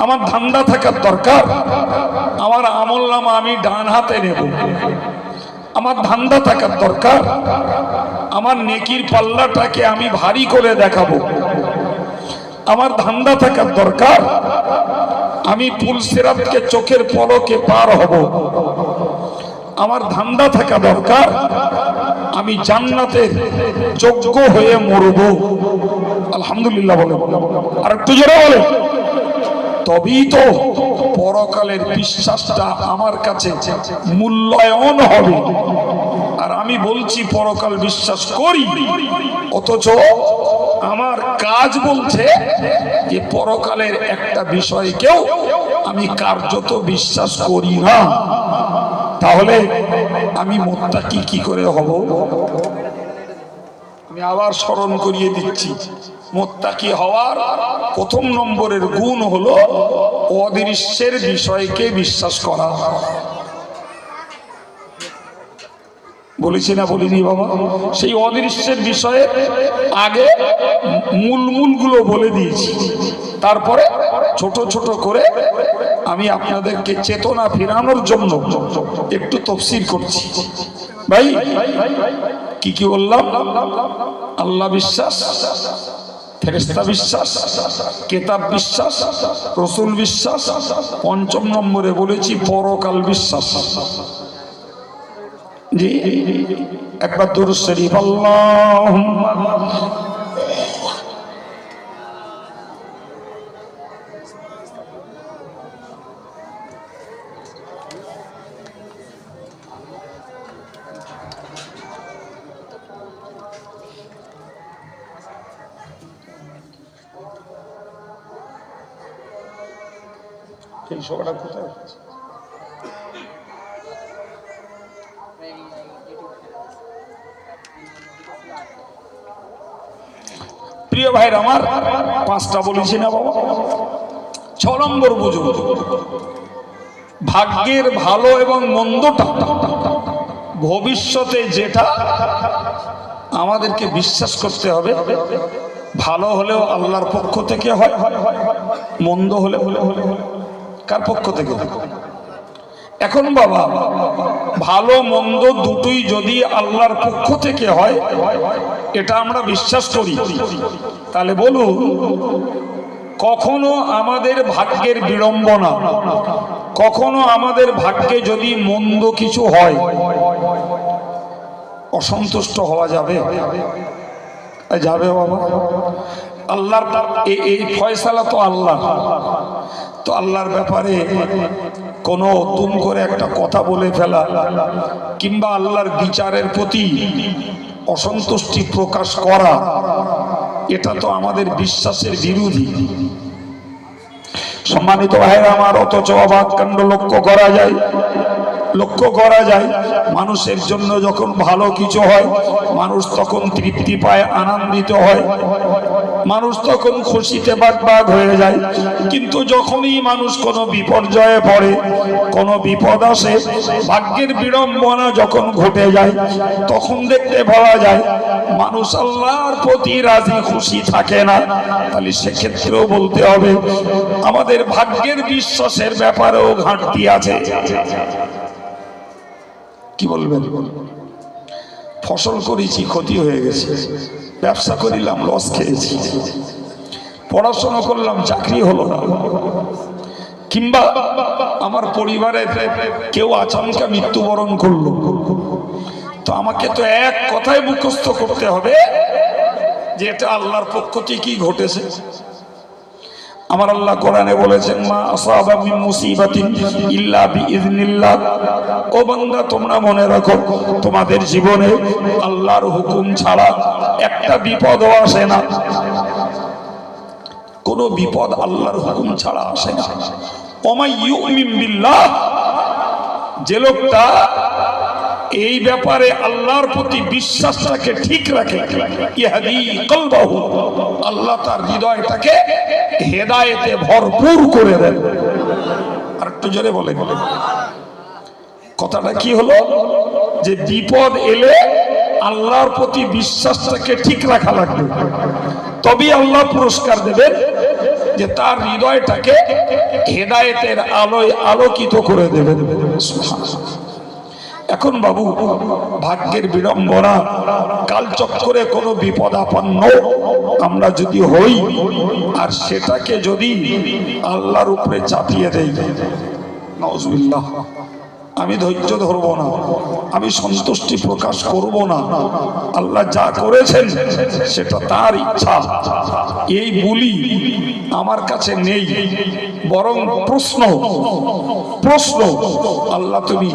আমার ধান্দা থাকার দরকার। আমার আমল নামা আমি ডান হাতে নেব। আমার ধান্দা থাকার দরকার। আমার নেকির পাল্লাটাকে আমি ভারী করে দেখাবো। আমার ধান্দা থাকার দরকার। আমি পুলসেরাতকে চোখের পলকে পার হব। আমার ধান্দা থাকা দরকার। আমি জান্নাতের যোগ্য হয়ে মরব। আলহামদুলিল্লাহ বলে আর একটু জোরে বলে তবেই তো পরকালের বিশ্বাসটা আমার কাছে মূল্যায়ন হবে। আর আমি বলছি, পরকাল বিশ্বাস করি। অথচ আমার কাজ বলছে যে, পরকালের একটা বিষয়কেও আমি কার্যত বিশ্বাস করি না। তাহলে আমি মোত্তাকি কি করে হব? আমি আবার স্মরণ করিয়ে দিচ্ছি। মোত্তাকি হওয়ার প্রথম নম্বরের গুণ হলো অদৃশ্যের বিষয়কে বিশ্বাস করা। বলেছি না বলিনি বাবা? সেই অদৃশ্যের বিষয়ে আগে মূল মূলগুলো বলে দিয়েছি। তারপরে ছোট ছোট করে আমি আপনাদেরকে চেতনা ফেরানোর জন্য একটু তফসিল করছি। ভাই, কি কি বললাম? আল্লাহ বিশ্বাস ফেরেস্তা বিশ্বাস, কেতাব বিশ্বাস, রসুল বিশ্বাস, পঞ্চম নম্বরে বলেছি পরকাল বিশ্বাস। জি, একবার দুরুদ শরীফ আল্লাহ এই সবটা কোথায় আছে? প্রিয় ভাইর আমার, পাঁচটা বলেছি না বাবা? ছ নম্বর বুঝুন। ভাগ্যের ভালো এবং মন্দটা ভবিষ্যতে যেটা আমাদেরকে বিশ্বাস করতে হবে, ভালো হলেও আল্লাহর পক্ষ থেকে হয়, মন্দ হলে হলে হলে হলে কার পক্ষ থেকে? এখন বাবা, ভালো মন্দ দুটোই যদি আল্লাহর পক্ষ থেকে হয়, এটা আমরা বিশ্বাস করি। তাহলে বলুন, কখনো আমাদের ভাগ্যের বিড়ম্বনা, কখনো আমাদের ভাগ্যে যদি মন্দ কিছু হয়, অসন্তুষ্ট হওয়া যাবে? যাবে বাবা। আল্লাহর এই ফয়সালা তো আল্লাহ। তো আল্লাহর ব্যাপারে কোনো তুম করে একটা কথা বলে ফেলা, কিংবা আল্লাহর বিচারের প্রতি অসন্তুষ্টি প্রকাশ করা, এটা তো আমাদের বিশ্বাসের বিরোধী। সম্মানিত ভাইরা আমার অথচ অবাক কাণ্ড লক্ষ্য করা যায়, লক্ষ্য করা যায়, মানুষের জন্য যখন ভালো কিছু হয়, মানুষ তখন তৃপ্তি পায়, আনন্দিত হয়। মানুষ তখন খুশিতে বাগ হয়ে যায়। কিন্তু যখনই মানুষ কোনো বিপর্যয়ে পড়ে, কোনো বিপদ আসে, ভাগ্যের বিড়ম্বনা যখন ঘটে যায়, তখন দেখতে পাওয়া যায়, মানুষ আল্লাহর প্রতি রাজি খুশি থাকে না। তাহলে সেক্ষেত্রেও বলতে হবে, আমাদের ভাগ্যের বিশ্বাসের ব্যাপারেও ঘাটতি আছে। কি বলবেন? ফসল করেছি, ক্ষতি হয়ে গেছে। ব্যবসা করিলাম লস খেয়েছি। পড়াশোনা করলাম, চাকরি হলো না। কিংবা আমার পরিবারের কেউ আচমকা মৃত্যুবরণ করল। তো আমাকে তো এক কথায় মুখস্থ করতে হবে যে এটা আল্লাহর পক্ষ থেকেই ঘটেছে। আমার আল্লাহ কোরআনে বলেছেন, মা আসাবা মিন মুসিবাতিন ইল্লা বিইذنিল্লাহ ও বান্দা, তোমরা মনে রাখো, তোমাদের জীবনে আল্লাহর হুকুম ছাড়া একটা বিপদও আসে না। কোনো বিপদ আল্লাহর হুকুম ছাড়া আসে না। বিল্লাহ। যে লোকটা এই ব্যাপারে আল্লাহর প্রতি বিশ্বাসটাকে ঠিক রাখে। আল্লাহ তার হৃদয়টাকে হেদায়েতে ভরপুর করে দেন। আর একটু জোরে বলে বলে। কথাটা কি হলো? যে বিপদ এলে আল্লাহর প্রতি বিশ্বাসটাকে ঠিক রাখা লাগবে। তবেই আল্লাহ পুরস্কার দেবেন যে তার হৃদয়টাকে হেদায়েতের আলোয় আলোকিত করে দেবেন। এখন বাবু, ভাগ্যের বিড়ম্বনা, কাল চক্করে কোনো বিপদ আপন্ন আমরা যদি হই, আর সেটাকে যদি আল্লাহর উপরে চাপিয়ে দেয় নজবিল্লাহ আমি ধৈর্য ধরব না, আমি সন্তুষ্টি প্রকাশ করব না। আল্লাহ যা করেছেন, সেটা তার ইচ্ছা। এই বলি আমার কাছে নেই, বরং প্রশ্ন প্রশ্ন, আল্লাহ তুমি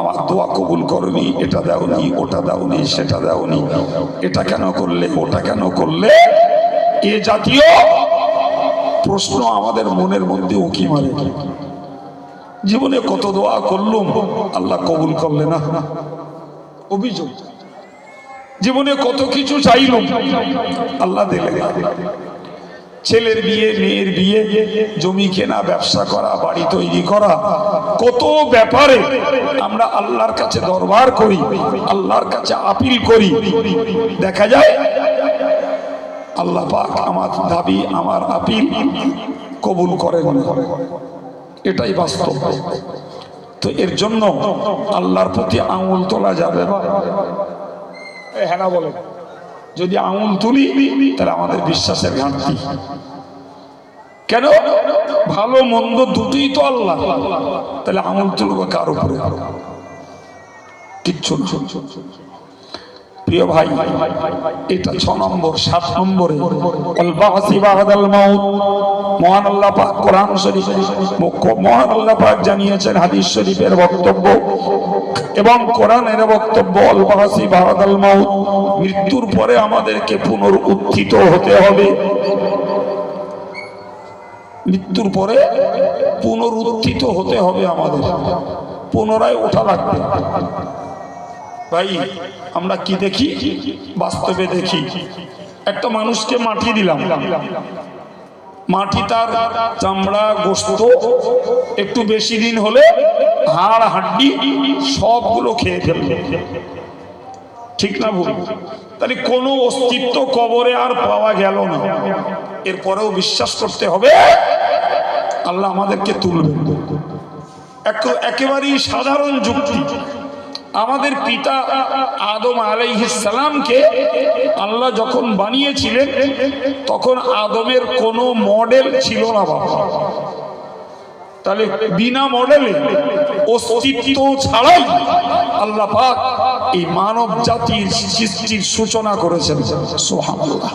আমার দোয়া কবুল করনি, এটা দাওনি, ওটা দাওনি, সেটা দাওনি। এটা কেন করলে, ওটা কেন করলে? এ জাতীয় প্রশ্ন আমাদের মনের মধ্যে উকি মারে। জীবনে কত দোয়া করলুম, আল্লাহ কবুল করলে না। অভিযোগ। জীবনে কত কিছু চাইলুম, আল্লাহ দিলে। ছেলের বিয়ে, মেয়ের বিয়ে, জমি কেনা, ব্যবসা করা, বাড়ি তৈরি করা, কত ব্যাপারে আমরা আল্লাহর কাছে দরবার করি, আল্লাহর কাছে আপিল করি। দেখা যায়, আল্লাহ পাক আমার দাবি, আমার আপিল কবুল করেন এটাই বাস্তব। তো এর জন্য আল্লাহর প্রতি আঙুল তোলা যাবে না হ্যাঁ বলে যদি আঙুল তুলি, তাহলে আমাদের বিশ্বাসের ঘাটতি। কেন? ভালো মন্দ দুটোই তো আল্লাহ। তাহলে আঙুল তুলবো কার উপরে? কিচ্ছু প্রিয় ভাই, এটা ছ নম্বর, সাত নম্বরে মহান আল্লাহ পাক কোরআন শরীফ মহান আল্লাহ পাক জানিয়েছেন হাদিস শরীফের বক্তব্য এবং কোরআনের বক্তব্য বা'দাল মাউত, মৃত্যুর পরে আমাদেরকে পুনরুত্থিত হতে হবে। মৃত্যুর পরে পুনরুত্থিত হতে হবে আমাদের, পুনরায় ওঠা লাগবে। ভাই, আমরা কি দেখি? বাস্তবে দেখি। একটা মানুষকে মাটি দিলাম। মাটি তার চামড়া, গোস্ত, একটু বেশি দিন হলে হাড়, হাড্ডি সবগুলো খেয়ে ফেলবে। ঠিক না ভুল? তাহলে কোনো অস্তিত্ব কবরে আর পাওয়া গেল না। এরপরেও বিশ্বাস করতে হবে, আল্লাহ আমাদেরকে তুলবেন। এক- একেবারেই সাধারণ যুক্তি। আমাদের পিতা আদম আলাইহিসালামকে আল্লাহ যখন বানিয়েছিলেন, তখন আদমের কোনো মডেল ছিল না বাবা। তাহলে বিনা মডেলে অস্তিত্ব ছাড়াই আল্লাহ পাক এই মানব জাতির সৃষ্টির সূচনা করেছেন। সুবহানাল্লাহ।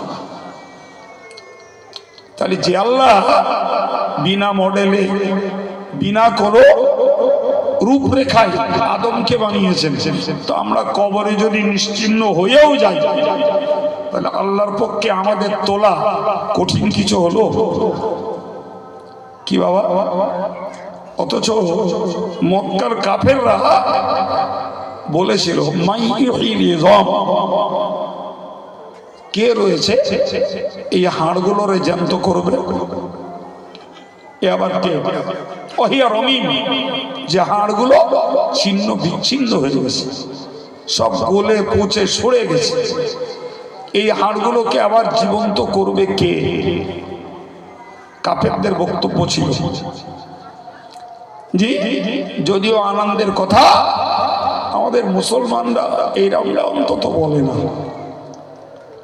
তাহলে যে আল্লাহ বিনা মডেলে, বিনা কোনো রূপরেখায় আদমকে বানিয়েছেন। তো আমরা কবরে যদি নিশ্চিন্ন হয়েও যাই, তাহলে আল্লাহর পক্ষে আমাদের তোলা কঠিন কিছু হলো? কি বাবা? অথচ মক্কার কাফেররা বলেছিল। কে রয়েছে? এই হাড়গুলোরে জ্যান্ত করবে। এ আবার কে? অহিয়া রমিম। যে হাড়গুলো ছিন্ন বিচ্ছিন্ন হয়ে গেছে। সব গলে পচে সরে গেছে। এই হাড়গুলোকে আবার জীবন্ত করবে কে? কাফেরদের বক্তব্য ছিল। জি, যদিও আনন্দের কথা, আমাদের মুসলমানরা এই রামটা অন্তত বলে না।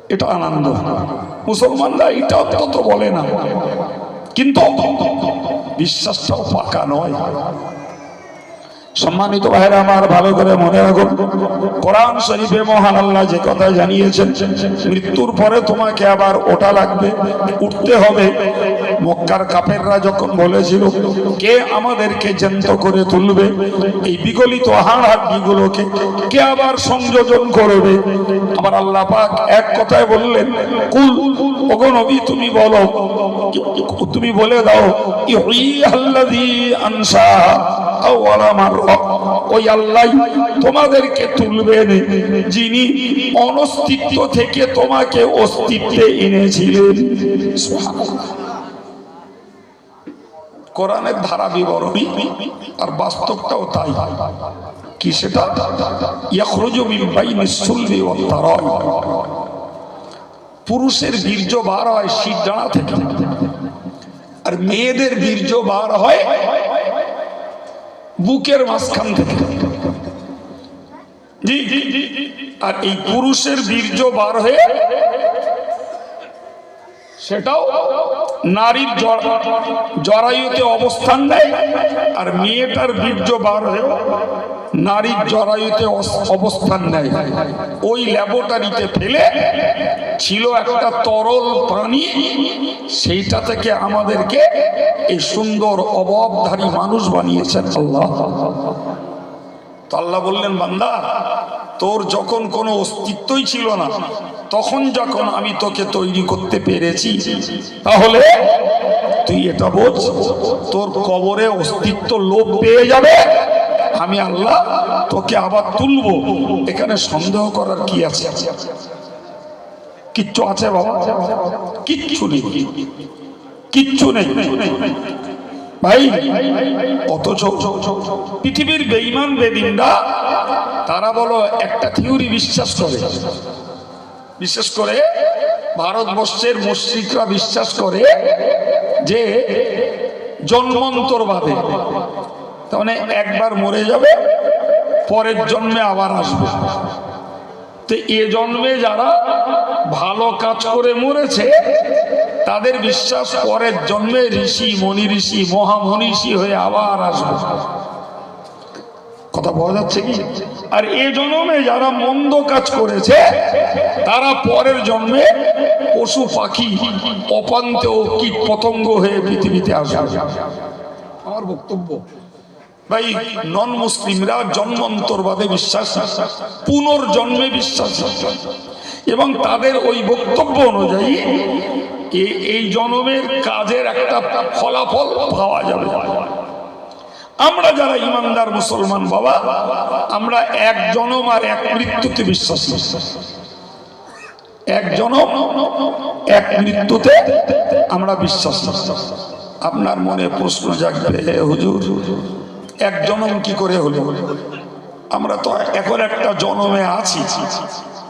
এটা আনন্দ। মুসলমানরা এটা অন্তত বলে না। কিন্তু বিশ্বাসটাও পাকা নয়। সম্মানিত ভাইরা আমার ভালো করে মনে রাখুন, কোরআন শরীফে মহান আল্লাহ যে কথা জানিয়েছেন, মৃত্যুর পরে তোমাকে আবার ওটা লাগবে, উঠতে হবে। মক্কার কাপেররা যখন বলেছিল, কে আমাদেরকে জ্যান্ত করে তুলবে? এই বিগলিত হাড় হাড্ডিগুলোকে কে আবার সংযোজন করবে? আমার আল্লাহ পাক এক কথায় বললেন, কুল, ওগো নবী, তুমি বলো, তুমি বলে দাও ইহুইয়াল্লাযী আনসা তোমাদেরকে তুলবেন যিনি অনস্তিত্ব থেকে তোমাকে অস্তিত্বে এনেছিলেন। কোরআনের ধারা বিবরণী, আর বাস্তবটাও তাই। কি সেটা? পুরুষের বীর্য বার হয় শীত ডানা থেকে। আর মেয়েদের বীর্য বার হয় বুকের মাঝখান থেকে। জি আর এই পুরুষের বীর্য বার হয়ে সেটাও নারীর জরায়ুতে অবস্থান নেয় আর মেয়েটার বীর্য বার হয়ে নারীর জরায়ুতে অবস্থান নেয়। ওই ল্যাবরেটরিতে ফেলে ছিল একটা তরল প্রাণী, সেইটা থেকে আমাদেরকে এই সুন্দর অভাবধারী মানুষ বানিয়েছেন আল্লাহ। আল্লাহ বললেন, বান্দা, তোর যখন কোনো অস্তিত্বই ছিল না, তখন যখন আমি তোকে তৈরি করতে পেরেছি, তাহলে তুই এটা বোঝ, তোর কবরে অস্তিত্ব লোভ পেয়ে যাবে। আমি আল্লাহ তোকে আবার তুলবো। এখানে সন্দেহ করার কি আছে? কিচ্ছু আছে বাবা? কিচ্ছু নেই। কিচ্ছু নেই। ভাই, অথচ পৃথিবীর বেইমান বেদিনরা, তারা বলো একটা থিওরি বিশ্বাস করে। বিশেষ করে ভারতবর্ষের মুশ্রিকরা বিশ্বাস করে যে জন্মন্তরবাদে মানে একবার মরে যাবে, পরের জন্মে আবার আসবে। তো এ জন্মে যারা ভালো কাজ করে মরেছে, তাদের বিশ্বাস পরের জন্মে ঋষি মনি ঋষি মহামনীষী হয়ে আবার আসবে। কথা বলা যাচ্ছে কি? আর এ জন্মে যারা মন্দ কাজ করেছে, তারা পরের জন্মে পশু, পাখি অপান্ত কীট পতঙ্গ হয়ে পৃথিবীতে আসবে। আমার বক্তব্য ভাই নন মুসলিমরা জন্মান্তরবাদে বিশ্বাস পুনর্জন্মে বিশ্বাস এবং তাদের ওই বক্তব্য অনুযায়ী এই জন্মের কাজের একটা ফলাফল পাওয়া যাবে। আমরা যারা ইমানদার মুসলমান বাবা, আমরা এক জনম আর এক মৃত্যুতে বিশ্বাস এক জনম, এক মৃত্যুতে আমরা বিশ্বাস আপনার মনে প্রশ্ন জাগবে "হে হুজুর এক জনম কি করে হলো? আমরা তো এখন একটা জনমে আছি।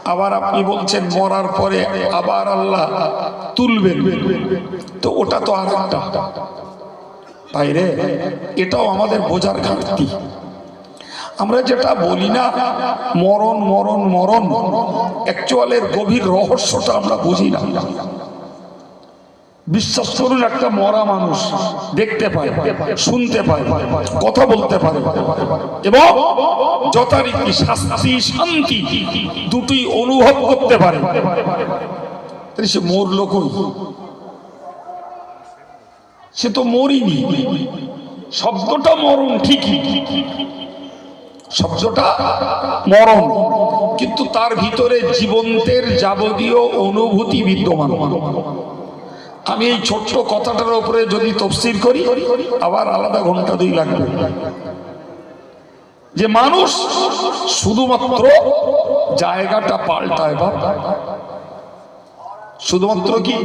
আবার আপনি বলছেন মরার পরে আবার আল্লাহ তুলবেন। তো ওটা তো আর একটা বাইরে এটাও আমাদের বোঝার ঘাটতি। আমরা যেটা বলি না, মরণ মরণ মরণ অ্যাকচুয়ালের গভীর রহস্যটা আমরা বুঝি না। বিশ্বাস করুন, একটা মরা মানুষ দেখতে পায়, শুনতে পায়, কথা বলতে পারে। এবং যথারীতি শাস্তি, শান্তি দুটোই অনুভব করতে পারে। সে মরল কই সে তো মরিনি শব্দটা মরণ ঠিকই। শব্দটা মরণ। কিন্তু তার ভিতরে জীবন্তের যাবতীয় অনুভূতি বিদ্যমান। আমি এই ছোট্ট কথাটার উপরে যদি তফসির করি, আবার আলাদা ঘণ্টা দুই লাগবে। যে মানুষ শুধুমাত্র জায়গাটা পাল্টায় বা শুধুমাত্র কি?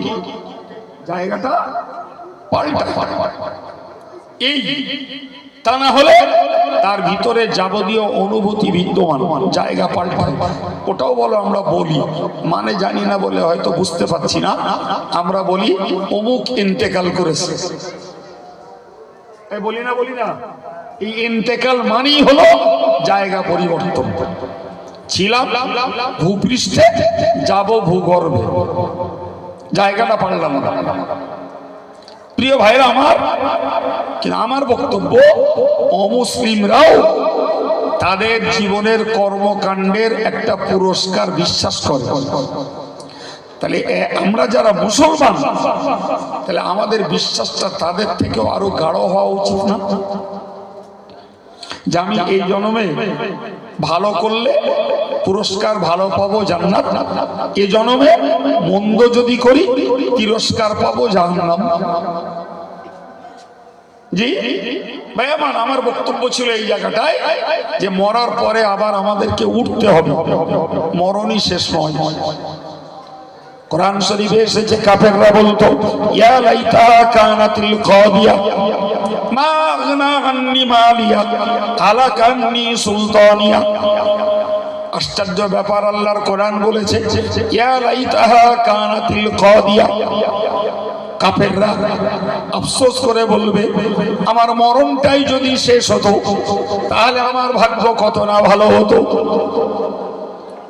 জায়গাটা পাল্টায়। এই তা না হলে তার ভিতরে যাবতীয় অনুভূতি বিদ্যমান, জায়গা পাল্টায় ওটাও বলো আমরা বলি। মানে জানি না বলে হয়তো বুঝতে পারছি না। আমরা বলি, অমুক ইন্তেকাল করেছে। বলি না বলি না। এই ইন্তেকাল মানেই হলো জায়গা পরিবর্তন। ছিলাম ভূপৃষ্ঠে, যাব ভূগর্ভে। জায়গাটা পাল্টাম না প্রিয় ভাইরা আমার, কিন্তু আমার বক্তব্য, অমুসলিমরাও তাদের জীবনের কর্মকাণ্ডের একটা পুরস্কার বিশ্বাস করে। তাহলে আমরা যারা মুসলমান, তাহলে আমাদের বিশ্বাসটা তাদের থেকেও আরও গাঢ় হওয়া উচিত না? যে আমি এই জন্মে ভালো করলে পুরস্কার ভালো পাবো জান্নাত। এ জন্মে মন্দ যদি করি, তিরস্কার পাবো জাহান্নাম। জি? ভাই আমার বক্তব্য ছিল এই জায়গাটায় যে মরার পরে আবার আমাদেরকে উঠতে হবে। মরণই শেষ নয়। কোরআন শরীফে এসেছে কাফেররা বলতো, ইয়া লাইতা কানাতিল কাদিয়া। মা সুলতানিয়া। আশ্চর্য ব্যাপার, আল্লাহর কোরআন বলেছে, ইয়া আফসোস করে বলবে, আমার মরণটাই যদি শেষ হতো, তাহলে আমার ভাগ্য কত না ভালো হতো।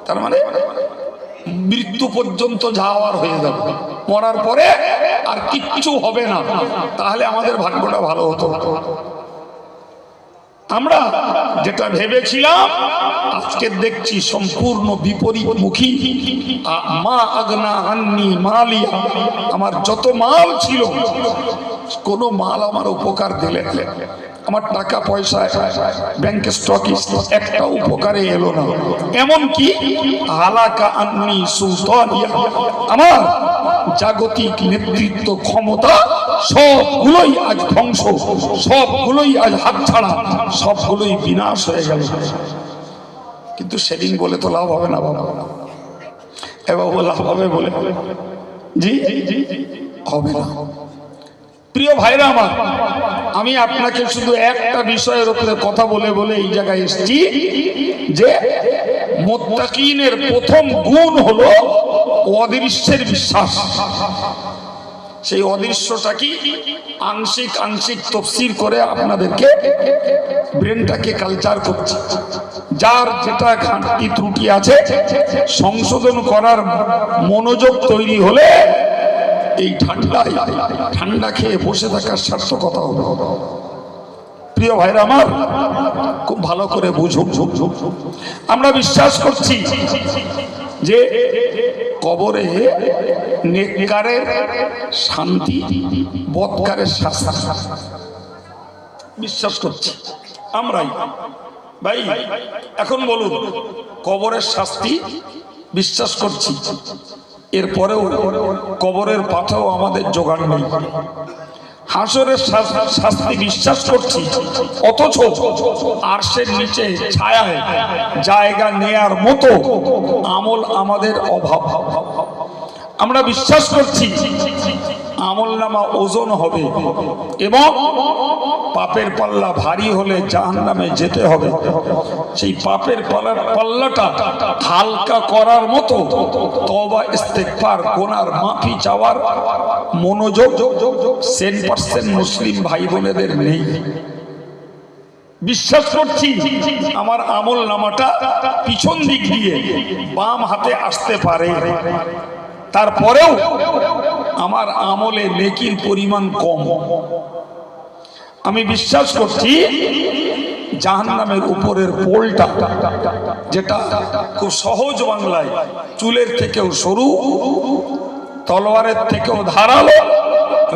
তার মানে মৃত্যু পর্যন্ত যাওয়ার হয়ে যাবে। মরার পরে আর কিচ্ছু হবে না। তাহলে আমাদের ভাগ্যটা ভালো হতো। আমরা যেটা ভেবেছিলাম, আজকে দেখছি সম্পূর্ণ বিপরীতমুখী। আ- মা আগনা আন্নি মালিয়া, আমার যত মাল ছিল, কোনো মাল আমার উপকার দিলে আমার টাকা পয়সা ব্যাংকে স্টক একটা উপকারে এলো না। এমন কি? হালাকা আন্নি সুলতানিয়া আমার জাগতিক নেতৃত্ব ক্ষমতা সবগুলোই আজ ধ্বংস, সবগুলোই আজ হাত হাতছাড়া, সবগুলোই বিনাশ হয়ে গেল। কিন্তু সেদিন বলে তো লাভ হবে না বাবা। এবার লাভ হবে বলে। জি? হবে না। প্রিয় ভাইরা আমার, আমি আপনাকে শুধু একটা বিষয়ের উপরে কথা বলে বলে এই জায়গায় এসেছি যে মোত্তাকিনের প্রথম গুণ হলো অদৃশ্যের বিশ্বাস। সেই অদৃশ্যটা কি? আংশিক আংশিক তফসির করে আপনাদেরকে ব্রেনটাকে কালচার করছে। যার যেটা ঘাটতি ত্রুটি আছে, সংশোধন করার মনোযোগ তৈরি হলে এই ঠান্ডায় ঠান্ডা খেয়ে বসে থাকার সার্থকতা হবে প্রিয় ভাইরা আমার, খুব ভালো করে বুঝুন। আমরা বিশ্বাস করছি যে কবরে নেককারের শান্তি বৎকারের বিশ্বাস করছি, আমরাই। ভাই, এখন বলুন, কবরের শাস্তি বিশ্বাস করছি? এরপরেও কবরের পাথাও আমাদের জোগাড় নেই। হাসরের শাস্তি বিশ্বাস করছি, অথচ আরশের নিচে ছায়ায় জায়গা নেয়ার মতো আমল আমাদের অভাব। আমরা বিশ্বাস করছি আমল নামা ওজন হবে এবং পাপের পাল্লা ভারী হলে জাহান নামে যেতে হবে। সেই পাপের পাল্লার পাল্লাটা হালকা করার মতো তবা ইস্তেকবার গোনার মাফি চাওয়ার মনোযোগ সেন পার্সেন্ট মুসলিম ভাই বোনেদের নেই। বিশ্বাস করছি আমার আমল নামাটা পিছন দিক দিয়ে বাম হাতে আসতে পারে। তারপরেও আমার আমলে নেকির পরিমাণ কম। আমি বিশ্বাস করছি জাহান্নামের উপরের পোলটা, যেটা খুব সহজ বাংলায় চুলের থেকেও সরু, তলোয়ারের থেকেও ধারালো,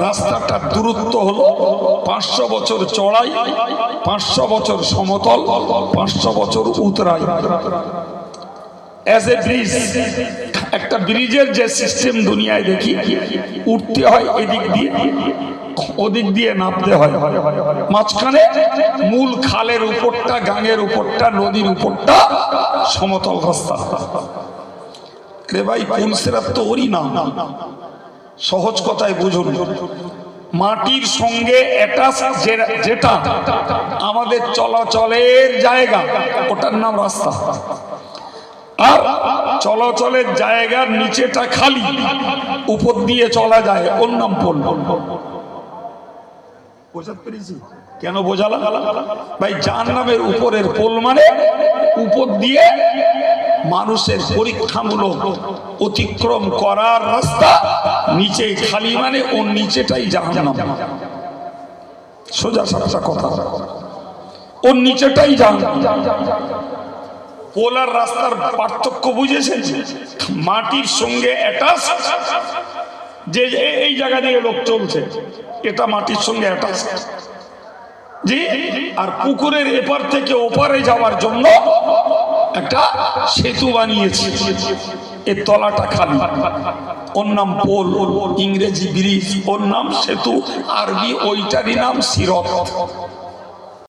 রাস্তাটার দূরত্ব হলো পাঁচশো বছর চড়াই পাঁচশো বছর সমতল, পাঁচশো বছর উতরাই। অ্যাজ এ ব্রিজ একটা ব্রিজের যে সিস্টেম দুনিয়ায় দেখি, উঠতে হয় এদিক দিয়ে ওদিক দিয়ে নামতে হয়। মাঝখানে মূল খালের উপরটা, গাঙের উপরটা, নদীর উপরটা সমতল রাস্তা। রে ভাই পুলসেরাত তো ওরই নাম? সহজ কথায় বুঝুন। মাটির সঙ্গে যেটা আমাদের চলাচলের জায়গা, ওটার নাম রাস্তা। আর চলাচলের জায়গার নিচেটা খালি, উপর দিয়ে চলা যায়, ওর নাম পোল। পেরেছি? কেন বোঝালাম ভাই যার নামের উপরের পোল মানে উপর দিয়ে মানুষের পরীক্ষামূলক অতিক্রম করার রাস্তা নিচে খালি মানে ওর নিচেটাই জাহান্নাম। সোজা সাপটা কথা। ওর নিচেটাই জাহান্নাম। পোলার রাস্তার পার্থক্য বুঝেছেন? মাটির সঙ্গে অ্যাটাচ যে এই জায়গা দিয়ে লোক চলছে, এটা মাটির সঙ্গে অ্যাটাচ জি, আর পুকুরের এপার থেকে ওপারে যাওয়ার জন্য একটা সেতু বানিয়েছে। এর তলাটা খালি। ওর নাম পোল, ইংরেজি ব্রিজ, ওর নাম সেতু। আরবি, ওইটারই নাম সিরত।